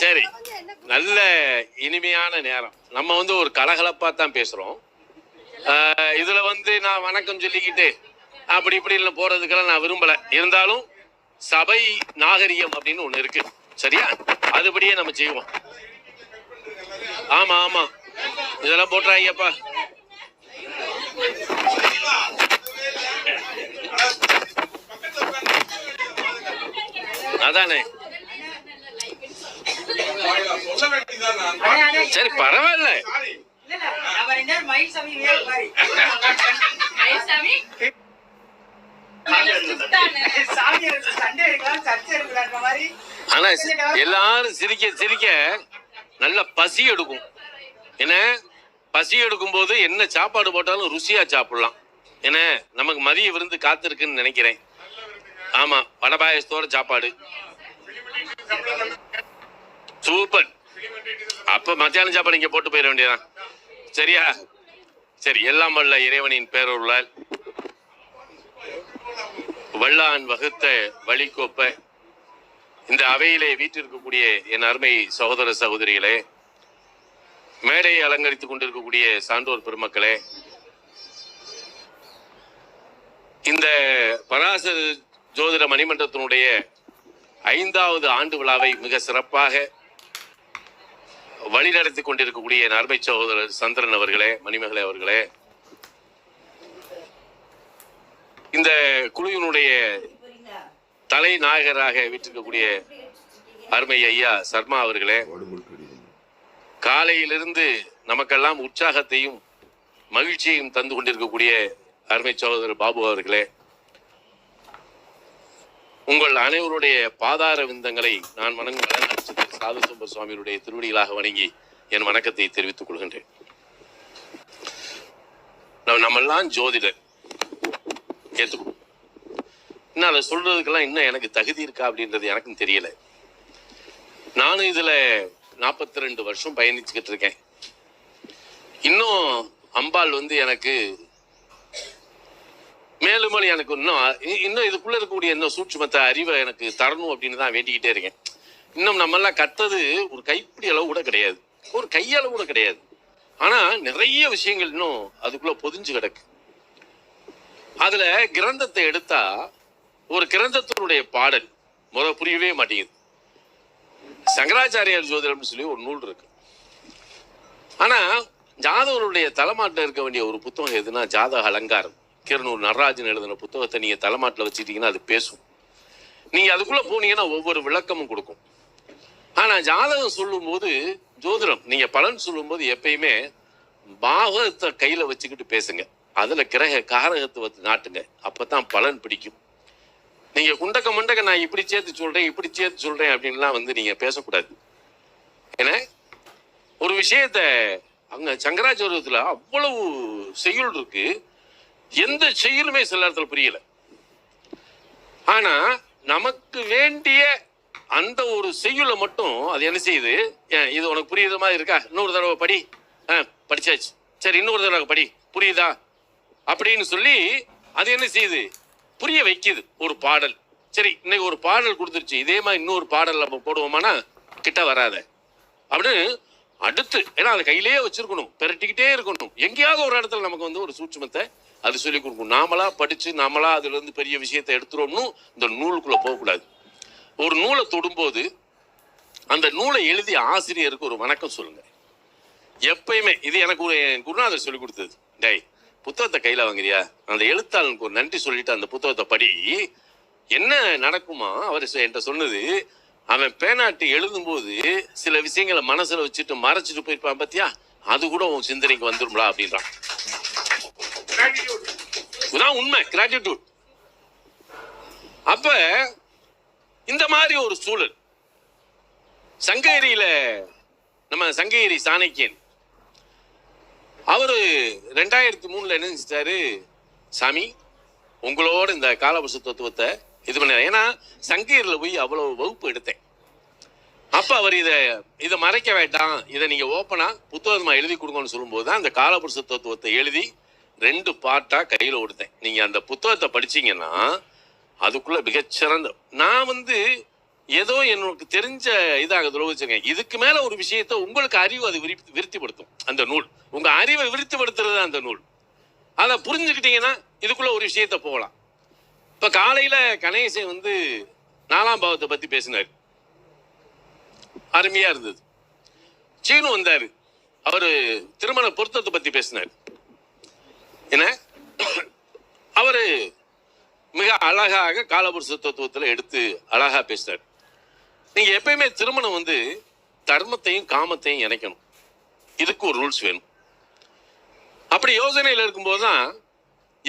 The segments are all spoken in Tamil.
சரி. நல்ல இனிமையான நேரம். நம்ம வந்து ஒரு கலகலப்பா தான் பேசுறோம். இதுல வந்து நான் வணக்கம் சொல்லிக்கிட்டு அப்படி இப்படி இல்லை போறதுக்கெல்லாம் நான் விரும்பல. இருந்தாலும் சபை நாகரிகம் அப்படின்னு ஒண்ணு இருக்கு. சரியா? அதுபடியே நம்ம செய்வோம். ஆமா ஆமா. இதெல்லாம் போட்டுறாங்கப்பா. அதானே? சரி பரவாயில்ல. ஆனா எல்லாரும் சிரிக்க சிரிக்க நல்ல பசி எடுக்கும். என்ன? பசி எடுக்கும் போது என்ன சாப்பாடு போட்டாலும் ருசியா சாப்பிடலாம். என்ன? நமக்கு மதிய விருந்து காத்திருக்குன்னு நினைக்கிறேன். ஆமா வடபாயசத்தோட சாப்பாடு. சூப்பர். அப்ப மத்தியானம் சாப்பாடு இங்க போட்டு போயிட வேண்டியதான் சரியா? சரி எல்லாம் வல்ல இறைவனின் பேரொருளால் வல்லான் வகுத்த வழிகோப்ப இந்த அவையிலே வீற்றிருக்கக்கூடிய என் அருமை சகோதர சகோதரிகளே மேடையை அலங்கரித்துக் கொண்டிருக்கக்கூடிய சான்றோர் பெருமக்களே இந்த பராசர ஜோதிட மணிமன்றத்தினுடைய ஐந்தாவது ஆண்டு விழாவை மிக சிறப்பாக வழிநடத்தி கொண்டிருக்கக்கூடிய நர்மை சகோதரர் சந்திரன் அவர்களே மணிமகளே அவர்களே. இந்த குழுவினுடைய தலைநாயகராக வீட்டிருக்கக்கூடிய அருமை ஐயா சர்மா அவர்களே காலையிலிருந்து நமக்கெல்லாம் உற்சாகத்தையும் மகிழ்ச்சியையும் தந்து கொண்டிருக்கக்கூடிய அருமை சகோதரர் பாபு அவர்களே உங்கள் அனைவருடைய பாதார விந்தங்களை நான் வணங்கும் நட்சத்திர சாது சுந்தர சுவாமியுடைய திருவடிகளாக வணங்கி என் வணக்கத்தை தெரிவித்துக் கொள்கின்றேன். நம்ம- நம்மெல்லாம் ஜோதிடர். ஏற்றுக்கணும் இன்னும் அதை சொல்றதுக்கெல்லாம் இன்னும் எனக்கு தகுதி இருக்கா அப்படின்றது எனக்கும் தெரியல. நானும் இதுல நாற்பத்தி ரெண்டு வருஷம் பயணிச்சுக்கிட்டு இருக்கேன். இன்னும் அம்பாள் வந்து எனக்கு மேலும் எனக்கு இன்னும் இன்னும் இதுக்குள்ள இருக்கக்கூடிய இன்னும் சூட்சுமத்தை அறிவை எனக்கு தரணும் அப்படின்னு தான் வேண்டிக்கிட்டே இருக்கேன். இன்னும் நம்ம எல்லாம் கத்தது ஒரு கைப்பிடி அளவு கூட கிடையாது. ஒரு கையளவு கூட கிடையாது. ஆனா நிறைய விஷயங்கள் இன்னும் அதுக்குள்ள பொதிஞ்சு கிடக்கு. அதுல கிரந்தத்தை எடுத்தா ஒரு கிரந்தத்தினுடைய பாடல் முறை புரியவே மாட்டேங்குது. சங்கராச்சாரியார் ஜோதிடம்னு சொல்லி ஒரு நூல் இருக்கு. ஆனா ஜாதவருடைய தலைமாட்டில் இருக்க வேண்டிய ஒரு புத்தகம் எதுனா ஜாதக அலங்காரம். கிருணூர் நடராஜன் எழுதின புத்தகத்தை நீங்க தலைமாட்டில் வச்சுக்கிட்டீங்கன்னா அது பேசும். நீங்க அதுக்குள்ள போனீங்கன்னா ஒவ்வொரு விளக்கமும் கொடுக்கும். ஆனா ஜாதகம் சொல்லும்போது ஜோதிடம் நீங்க பலன் சொல்லும்போது எப்பயுமே பாகத்தை கையில வச்சுக்கிட்டு பேசுங்க. அதுல கிரக காரகத்தை வச்சு நாட்டுங்க. அப்பதான் பலன் பிடிக்கும். நீங்க குண்டக்க மண்டக்க நான் இப்படி சேர்த்து சொல்றேன் இப்படி சேர்த்து சொல்றேன் அப்படின்லாம் வந்து நீங்க பேசக்கூடாது. ஏன்னா ஒரு விஷயத்த அங்க சங்கராச்சாரியத்துல அவ்வளவு செய்யுள் இருக்கு. எந்த செயலுமே சில நேரத்தில் புரியல. ஆனா நமக்கு வேண்டிய அந்த ஒரு செய்யுல மட்டும் அது என்ன செய்யுது? ஏன், இது உனக்கு புரியுது மாதிரி இருக்கா? இன்னொரு தடவை படி. ஆ படிச்சாச்சு. சரி இன்னொரு தடவை படி. புரியுதா? அப்படின்னு சொல்லி அது என்ன செய்யுது? புரிய வைக்குது. ஒரு பாடல். சரி இன்னைக்கு ஒரு பாடல் கொடுத்துருச்சு. இதே மாதிரி இன்னொரு பாடல் நம்ம போடுவோமானா கிட்ட வராத. அப்படின்னு அடுத்து ஏன்னா அதை கையிலேயே வச்சிருக்கணும். பெரட்டிக்கிட்டே இருக்கணும். எங்கேயாவது ஒரு இடத்துல நமக்கு வந்து ஒரு சூட்சமத்தை அது சொல்லிக் கொடுக்கும் நாமளா படித்து நாமளா அதுலேருந்து பெரிய விஷயத்தை எடுத்துறோம்னு இந்த நூலுக்குள்ளே போகக்கூடாது. ஒரு நூலை தொடும்போது அந்த நூலை எழுதிய ஆசிரியருக்கு ஒரு வணக்கம் சொல்லுங்க. எப்பயுமே இது எனக்கு என் குருநாதர் சொல்லி கொடுத்தது. டேய் புத்தகத்தை கையில் வாங்குறியா? அந்த எழுத்தாளனுக்கு ஒரு நன்றி சொல்லிட்டு அந்த புத்தகத்தை படி என்ன நடக்குமா? அவர் என்கிட்ட சொன்னது அவன் பேனாட்டு எழுதும்போது சில விஷயங்களை மனசில் வச்சுட்டு மறைச்சிட்டு போயிருப்பான் பார்த்தியா அது கூட உன் சிந்தனைக்கு வந்துரும்லா அப்படின்றான். Gratitude. இதுதான் உண்மை கிராட்டிடியூட் அப்ப இந்த மாதிரி ஒரு சூழல். சங்ககிரியில நம்ம சங்ககிரி சாணக்கியன். அவரு ரெண்டாயிரத்தி மூணுல என்ன செஞ்சிட்டாரு சாமி உங்களோட இந்த காலபுருஷ தத்துவத்தை இது பண்ண ஏன்னா சங்ககிரியில போய் அவ்வளவு வகுப்பு எடுத்தேன். அப்ப அவர் இதை இதை மறைக்க வேண்டாம். இதை நீங்க ஓப்பனா புத்தகமா எழுதி கொடுங்கன்னு சொல்லும்போது தான் அந்த காலபுருஷ தத்துவத்தை எழுதி ரெண்டு பாட்டாக கையில் கொடுத்தேன் நீங்கள் அந்த புத்தகத்தை படிச்சீங்கன்னா அதுக்குள்ளே மிகச்சிறந்த நான் வந்து ஏதோ எனக்கு தெரிஞ்ச இதாக துரோகிச்சிருக்கேன் இதுக்கு மேலே ஒரு விஷயத்த உங்களுக்கு அறிவு அது விரி விருத்திப்படுத்தும். அந்த நூல். உங்கள் அறிவை விருத்திப்படுத்துறது அந்த நூல். அதை புரிஞ்சுக்கிட்டீங்கன்னா இதுக்குள்ளே ஒரு விஷயத்த போகலாம். இப்போ காலையில் கணேசன் வந்து நாலாம் பாவத்தை பற்றி பேசினார். அருமையாக இருந்தது. சீனு வந்தார். அவர் திருமண பொருத்தத்தை பற்றி பேசினார். என்ன அவரு மிக அழகாக காலபுருஷ தத்துவத்தில் எடுத்து அழகா பேசினார். நீங்க எப்பயுமே திருமணம் வந்து தர்மத்தையும் காமத்தையும் இணைக்கணும். இதுக்கு ஒரு ரூல்ஸ் வேணும். அப்படி யோசனையில் இருக்கும்போது தான்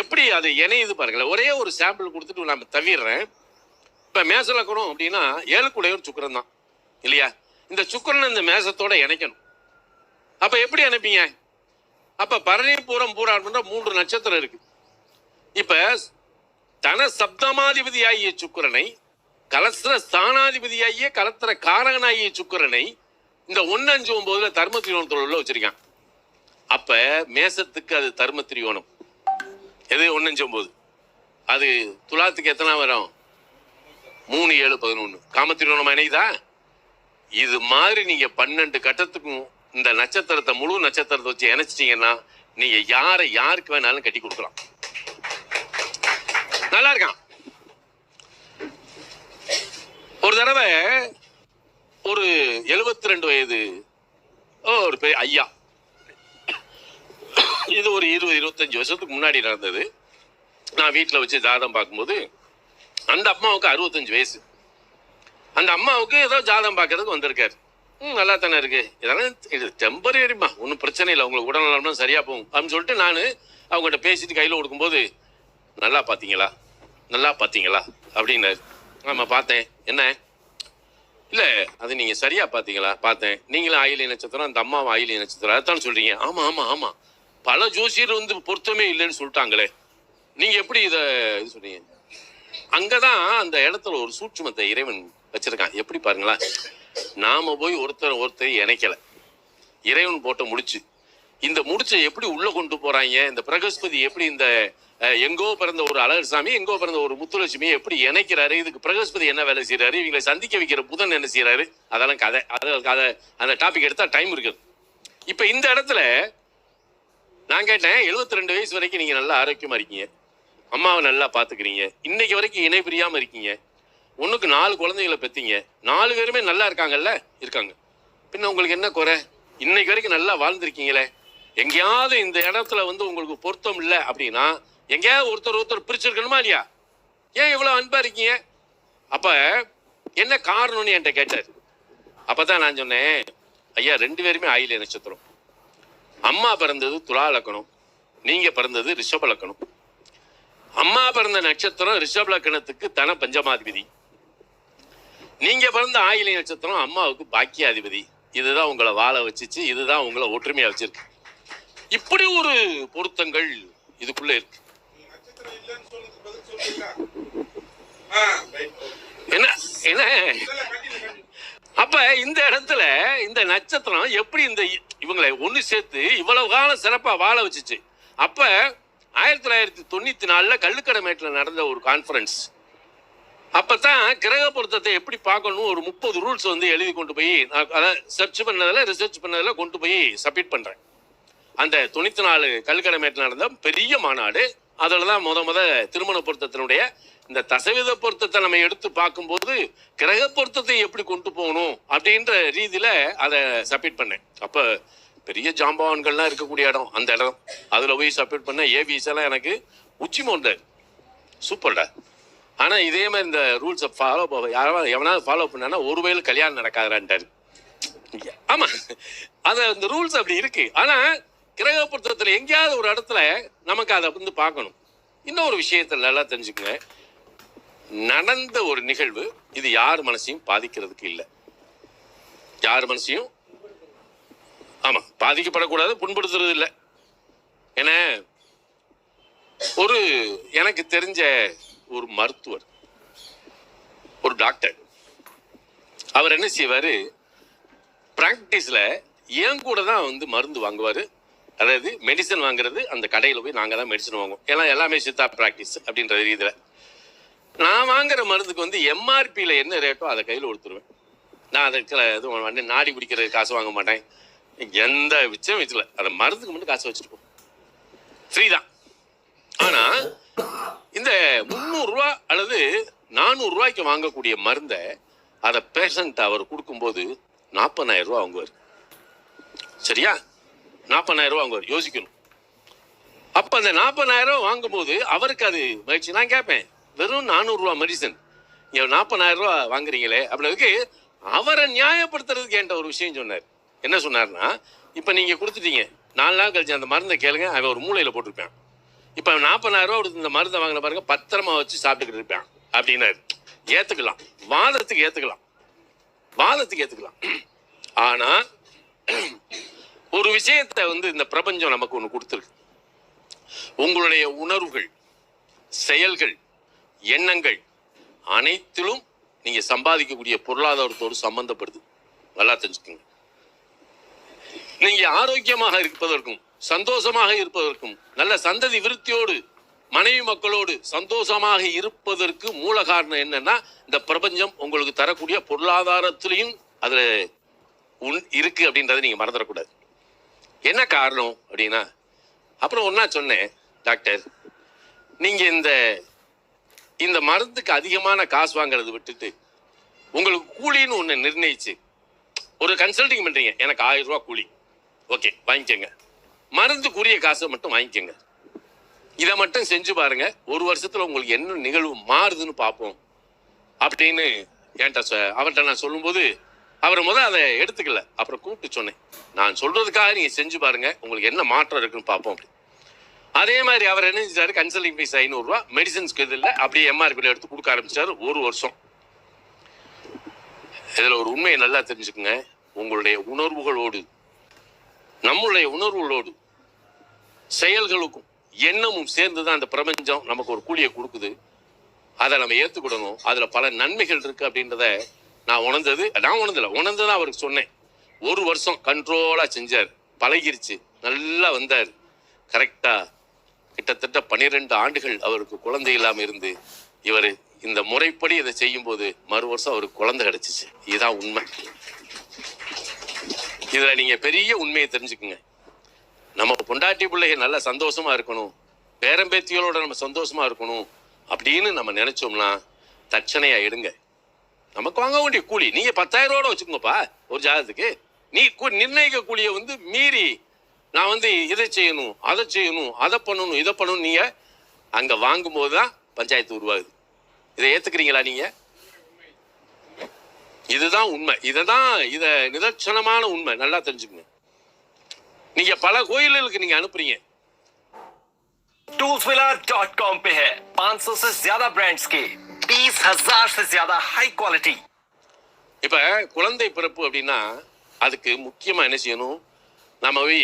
எப்படி அது இணையுது பாருங்களேன். ஒரே ஒரு சாம்பிள் கொடுத்துட்டு நான் தவிர்றேன். இப்போ மேசலக்கணும் அப்படின்னா ஏழுக்குடையும் சுக்கரன் தான் இல்லையா? இந்த சுக்கரன் இந்த மேசத்தோட இணைக்கணும். அப்போ எப்படி அனுப்பிங்க அப்போ பரணி பூரம் மூன்று நட்சத்திரம் இருக்கு. இப்போ தன சப்தமாதிபதியாகிய சுக்கிரனை கலஸ்திர ஸ்தானாதிபதியாகிய கலத்திர காரகனாகிய சுக்கிரனை இந்த ஒன்னு அஞ்சு ஒன்பதுல தர்ம திரியோணத்துல உள்ள வச்சிருக்கான். அப்ப மேசத்துக்கு அது தர்ம திரியோணம் எது ஒன்னு அஞ்சு ஒன்பது அது துலாத்துக்கு எத்தனை வரும்? மூணு ஏழு பதினொன்னு. காமத்திரியோணம் அணைதா இது மாதிரி நீங்க பன்னெண்டு கட்டத்துக்கும் இந்த நட்சத்திரத்தை முழு நட்சத்திரத்தை வச்சு இணைச்சிட்டீங்கன்னா நீங்க யாரை யாருக்கு வேணாலும் கட்டி கொடுக்கலாம். நல்லா இருக்கான். ஒரு தடவை ஒரு 72 ரெண்டு வயது ஓ, ஒரு பெரிய ஐயா. இது ஒரு இருபது இருபத்தஞ்சு வருஷத்துக்கு முன்னாடி நடந்தது. நான் வீட்டில் வச்சு ஜாதகம் பார்க்கும்போது அந்த அம்மாவுக்கு அறுபத்தஞ்சு வயசு. அந்த அம்மாவுக்கு ஏதோ ஜாதகம் பார்க்கறதுக்கு வந்திருக்காரு. ம் நல்லா தானே இருக்கு. இதெல்லாம் இது டெம்பரரிமா ஒன்றும் பிரச்சனை இல்லை. உங்களுக்கு உடல் உடல்நலம் சரியா போகும். அப்படின்னு சொல்லிட்டு நான் அவங்ககிட்ட பேசிட்டு கையில் கொடுக்கும்போது நல்லா பார்த்தீங்களா நல்லா பார்த்தீங்களா அப்படின்னாரு. ஆமாம் பார்த்தேன் என்ன? இல்லை அது நீங்கள் சரியா பார்த்தீங்களா பார்த்தேன் நீங்களும் ஆயிலி நட்சத்திரம் அந்த அம்மாவும் ஆயிலி நட்சத்திரம். அதான் சொல்கிறீங்க ஆமாம் ஆமாம் ஆமாம் பல ஜோசியர் வந்து பொருத்தமே இல்லைன்னு சொல்லிட்டாங்களே. நீங்கள் எப்படி இதை இது சொன்னீங்க அங்கதான் அந்த இடத்துல ஒரு சூட்சுமத்தை இறைவன் வச்சுருக்கான். எப்படி பாருங்களா நாம போய் ஒருத்தர் ஒருத்தர் இணைக்கல. இறைவன் போட்ட முடிச்சு. இந்த முடிச்சை எப்படி உள்ள கொண்டு போறாங்க? இந்த பிரகஸ்பதி எப்படி இந்த எங்கோ பிறந்த ஒரு அழகர்சாமி எங்கோ பிறந்த ஒரு முத்துலட்சுமி எப்படி இணைக்கிறாரு? இதுக்கு பிரகஸ்பதி என்ன வேலை செய்யறாரு இவங்களை சந்திக்க வைக்கிற புதன் என்ன செய்யறாரு அதெல்லாம் கதை. அதை அதை அந்த டாபிக் எடுத்தா டைம் இருக்குது. இப்ப இந்த இடத்துல நான் கேட்டேன் 72 ரெண்டு வயசு வரைக்கும் நீங்க நல்லா ஆரோக்கியமா இருக்கீங்க. அம்மாவை நல்லா பாத்துக்கிறீங்க இன்னைக்கு வரைக்கும் இணை பிரியாம இருக்கீங்க. ஒன்றுக்கு நாலு குழந்தைங்களை பெற்றீங்க நாலு பேருமே நல்லா இருக்காங்கல்ல? இருக்காங்க. பின்ன உங்களுக்கு என்ன குறை? இன்னைக்கு வரைக்கும் நல்லா வாழ்ந்திருக்கீங்களே. எங்கேயாவது இந்த இடத்துல வந்து உங்களுக்கு பொருத்தம் இல்லை அப்படின்னா எங்கேயாவது ஒருத்தர் ஒருத்தர் பிரிச்சிருக்கணுமா இல்லையா? ஏன் இவ்வளோ அன்பாக இருக்கீங்க? அப்போ என்ன காரணம்னு என்கிட்ட கேட்டார். அப்போ தான் நான் சொன்னேன் ஐயா ரெண்டு பேருமே ஆயில நட்சத்திரம். அம்மா பிறந்தது துலா லக்கணம். நீங்கள் பிறந்தது ரிஷப லக்கணம். அம்மா பிறந்த நட்சத்திரம் ரிஷப லக்கணத்துக்கு தன பஞ்சமாதிபதி. நீங்க பிறந்த ஆயிலை நட்சத்திரம் அம்மாவுக்கு பாக்கியாதிபதி. இதுதான் உங்களை வாழ வச்சுச்சு இதுதான் உங்களை ஒற்றுமையா வச்சிருக்கு. இப்படி ஒரு பொருத்தங்கள் இதுக்குள்ள இருக்கு. என்ன என்ன? அப்ப இந்த இடத்துல இந்த நட்சத்திரம் எப்படி இந்த இ- இவங்களை ஒண்ணு சேர்த்து இவ்வளவு காலம் சிறப்பா வாழ வச்சுச்சு. அப்ப ஆயிரத்தி தொள்ளாயிரத்தி தொண்ணூத்தி நாலுல கள்ளுக்கடமேட்டுல நடந்த ஒரு கான்ஃபரன்ஸ் அப்பதான் கிரக பொருத்தத்தை எப்படி பார்க்கணும் ஒரு முப்பது ரூல்ஸ் வந்து எழுதி கொண்டு போய் நான் அதான் சர்ச் பண்ணதில் ரிசர்ச் பண்ணதில் கொண்டு போய் சப்மிட் பண்றேன். அந்த தொண்ணூத்தி நாலு கல்கடமேட்டில் நடந்த பெரிய மாநாடு அதில் தான் முத முத திருமண பொருத்தத்தினுடைய இந்த தசவித பொருத்தத்தை நம்ம எடுத்து பார்க்கும்போது கிரக பொருத்தத்தை எப்படி கொண்டு போகணும் அப்படின்ற ரீதியில் அதை சப்மிட் பண்ணேன். அப்போ பெரிய ஜாம்பவான்கள்லாம் இருக்கக்கூடிய இடம் அந்த இடம். அதில் போய் சப்மிட் பண்ண ஏபிஎஸ் எல்லாம் எனக்கு உச்சி மோண்டார் சூப்பர்டா ஆனா இதே மாதிரி இந்த ரூல்ஸை ஃபாலோ யாராவது எவனாவது ஃபாலோ பண்ணானா ஒரு வயல் கல்யாணம் நடக்காதான்ட்டாரு ஆமா. அது இந்த ரூல்ஸ் அப்படி இருக்கு. ஆனா கிரக எங்கேயாவது ஒரு இடத்துல நமக்கு அதை வந்து பார்க்கணும். இன்னொரு விஷயத்தை நல்லா தெரிஞ்சுக்கங்க. நடந்த ஒரு நிகழ்வு இது யார் மனசையும் பாதிக்கிறதுக்கு இல்லை. யார் மனசையும் ஆமா பாதிக்கப்படக்கூடாது புண்படுத்துறது இல்லை. ஏன்னா ஒரு எனக்கு தெரிஞ்ச ஒரு மருத்துவர் ஒரு டாக்டர் அவர் என்ன செய்வாரு? பிராக்டிஸ்ல என் கூட தான் வந்து மருந்து வாங்குவாரு. அதாவது மெடிசன் வாங்குறது அந்த கடையில் போய் நாங்கள் தான் மெடிசன் வாங்குவோம். ஏன்னா எல்லாமே சித்தா ப்ராக்டிஸ் அப்படின்ற ரீதியில். நான் வாங்குற மருந்துக்கு வந்து எம்ஆர்பியில் என்ன ரேட்டோ அதை கையில் கொடுத்துருவேன். நான் அதுக்கு எதுவும் வந்து நாடி குடிக்கிற காசு வாங்க மாட்டேன். எந்த விஷயம் வச்சுல அதை மருந்துக்கு மட்டும் காசு வச்சுட்டு ஃப்ரீ தான். ஆனால் இந்த முந்நூறுரூவா அல்லது நானூறுரூவாய்க்கு வாங்கக்கூடிய மருந்தை அதை பேஷண்ட் அவர் கொடுக்கும்போது நாற்பதாயிரம் ரூபா வாங்குவார். சரியா? நாற்பதாயிரம் ரூபா வாங்குவார். யோசிக்கணும். அப்போ அந்த நாற்பதாயிரம் வாங்கும்போது அவருக்கு அது மகிழ்ச்சி. நான் கேட்பேன் வெறும் நானூறுரூவா மெடிசன் நீங்கள் நாற்பதாயிரம் ரூபா வாங்குறீங்களே அப்படின்னதுக்கு அவரை நியாயப்படுத்துறதுக்கு என்கிட்ட ஒரு விஷயம் சொன்னார். என்ன சொன்னார்னா இப்போ நீங்கள் கொடுத்துட்டீங்க. நாலு நாள் கழிச்சு அந்த மருந்தை கேளுங்க. அவன் ஒரு மூலையில் போட்டிருப்பேன் இப்போ நாற்பதாயிரம் ரூபா கொடுத்து இந்த மருந்தை வாங்கின பாருங்க பத்திரமா வச்சு சாப்பிட்டுக்கிட்டு இருப்பேன். அப்படின்னாரு. ஏத்துக்கலாம். வாதத்துக்கு ஏத்துக்கலாம். வாதத்துக்கு ஏத்துக்கலாம். ஆனா ஒரு விஷயத்தை வந்து இந்த பிரபஞ்சம் நமக்கு ஒன்று கொடுத்துருக்கு. உங்களுடைய உணர்வுகள் செயல்கள் எண்ணங்கள் அனைத்திலும் நீங்க சம்பாதிக்கக்கூடிய பொருளாதாரத்தோடு சம்பந்தப்படுது. நல்லா தெரிஞ்சுக்கோங்க. நீங்க ஆரோக்கியமாக இருப்பதற்கும் சந்தோஷமாக இருப்பதற்கும் நல்ல சந்ததி விருத்தியோடு மனைவி மக்களோடு சந்தோஷமாக இருப்பதற்கு மூல காரணம் என்னன்னா இந்த பிரபஞ்சம் உங்களுக்கு தரக்கூடிய பொருளாதாரத்திலையும் அதுல உன் இருக்கு அப்படின்றத நீங்க மறந்துடக்கூடாது. என்ன காரணம் அப்படின்னா அப்புறம் ஒன்னா சொன்னேன் டாக்டர். நீங்க இந்த இந்த மருந்துக்கு அதிகமான காசு வாங்குறது விட்டுட்டு உங்களுக்கு கூலின்னு ஒன்று நிர்ணயிச்சு ஒரு கன்சல்டிங் பண்ணுறீங்க எனக்கு ஆயிரம் ரூபா கூலி. ஓகே வாங்கிக்கோங்க. மருந்துக்குரிய காசை மட்டும் வாங்கிக்கோங்க. இதை மட்டும் செஞ்சு பாருங்க. ஒரு வருஷத்துல உங்களுக்கு என்ன நிகழ்வு மாறுதுன்னு பார்ப்போம். அப்படின்னு என்கிட்ட அவர்கிட்ட நான் சொல்லும்போது அவர் முதல் அதை எடுத்துக்கல. அப்புறம் கூப்பிட்டு சொன்னேன். நான் சொல்றதுக்காக நீங்க செஞ்சு பாருங்க. உங்களுக்கு என்ன மாற்றம் இருக்குன்னு பார்ப்போம் அப்படி. அதே மாதிரி அவர் என்ன செஞ்சாரு? கன்சல்டிங் ஃபீஸ் ஐநூறுரூவா மெடிசன்ஸ்க்கு இது இல்லை. அப்படியே எம்ஆர்பியில் எடுத்து கொடுக்க ஆரம்பிச்சாரு ஒரு வருஷம். இதில் ஒரு உண்மையை நல்லா தெரிஞ்சுக்குங்க. உங்களுடைய உணர்வுகளோடு நம்மளுடைய உணர்வுகளோடு செயல்களுக்கும் எண்ணமும் சேர்ந்து தான் அந்த பிரபஞ்சம் நமக்கு ஒரு கூலியை கொடுக்குது. அதை நம்ம ஏற்றுக்கிடணும் அதில் பல நன்மைகள் இருக்குது அப்படின்றத நான் உணர்ந்தது. நான் உணர்ந்தலை உணர்ந்து தான் அவருக்கு சொன்னேன். ஒரு வருஷம் கண்ட்ரோலாக செஞ்சார். பழகிருச்சு. நல்லா வந்தார். கரெக்டாக கிட்டத்தட்ட பன்னிரெண்டு ஆண்டுகள் அவருக்கு குழந்தை இல்லாமல் இருந்து இவர் இந்த முறைப்படி இதை செய்யும்போது மறு வருஷம் அவருக்கு குழந்தை கிடச்சிச்சு. இதுதான் உண்மை. இதில் நீங்கள் பெரிய உண்மையை தெரிஞ்சுக்குங்க. நம்ம பொண்டாட்டி பிள்ளைகள் நல்ல சந்தோஷமா இருக்கணும். பேரம்பேத்திகளோட நம்ம சந்தோஷமா இருக்கணும் அப்படின்னு நம்ம நினைச்சோம்னா தட்சணையா எடுங்க. நமக்கு வாங்க வேண்டிய கூலி நீங்க பத்தாயிரம் ரூபா வச்சுக்கோங்கப்பா ஒரு ஜாதகத்துக்கு. நீ நிர்ணயிக்க கூலியை வந்து மீறி நான் வந்து இதை செய்யணும் அதை செய்யணும் அதை பண்ணணும் இதை பண்ணணும் நீங்க அங்க வாங்கும்போது தான் பஞ்சாயத்து உருவாகுது. இதை ஏத்துக்கிறீங்களா நீங்க? இதுதான் உண்மை. இதை தான் இதை நிதர்சனமான உண்மை. நல்லா தெரிஞ்சுக்கணும் நீங்க பல கோயில்களுக்கு நீங்க அனுப்புறீங்க टूल्सविलर.com पे है 500 से ज्यादा ब्रांड्स के बीस हजार से ज्यादा हाई क्वालिटी இப்ப குழந்தை பிறப்பு அப்படின்னா அதுக்கு முக்கியமா என்ன செய்யணும் நம்ம போய்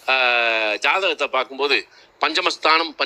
ஆஹ், ஜாதகத்தை பார்க்கும்போது பஞ்சமஸ்தானம் பஞ்ச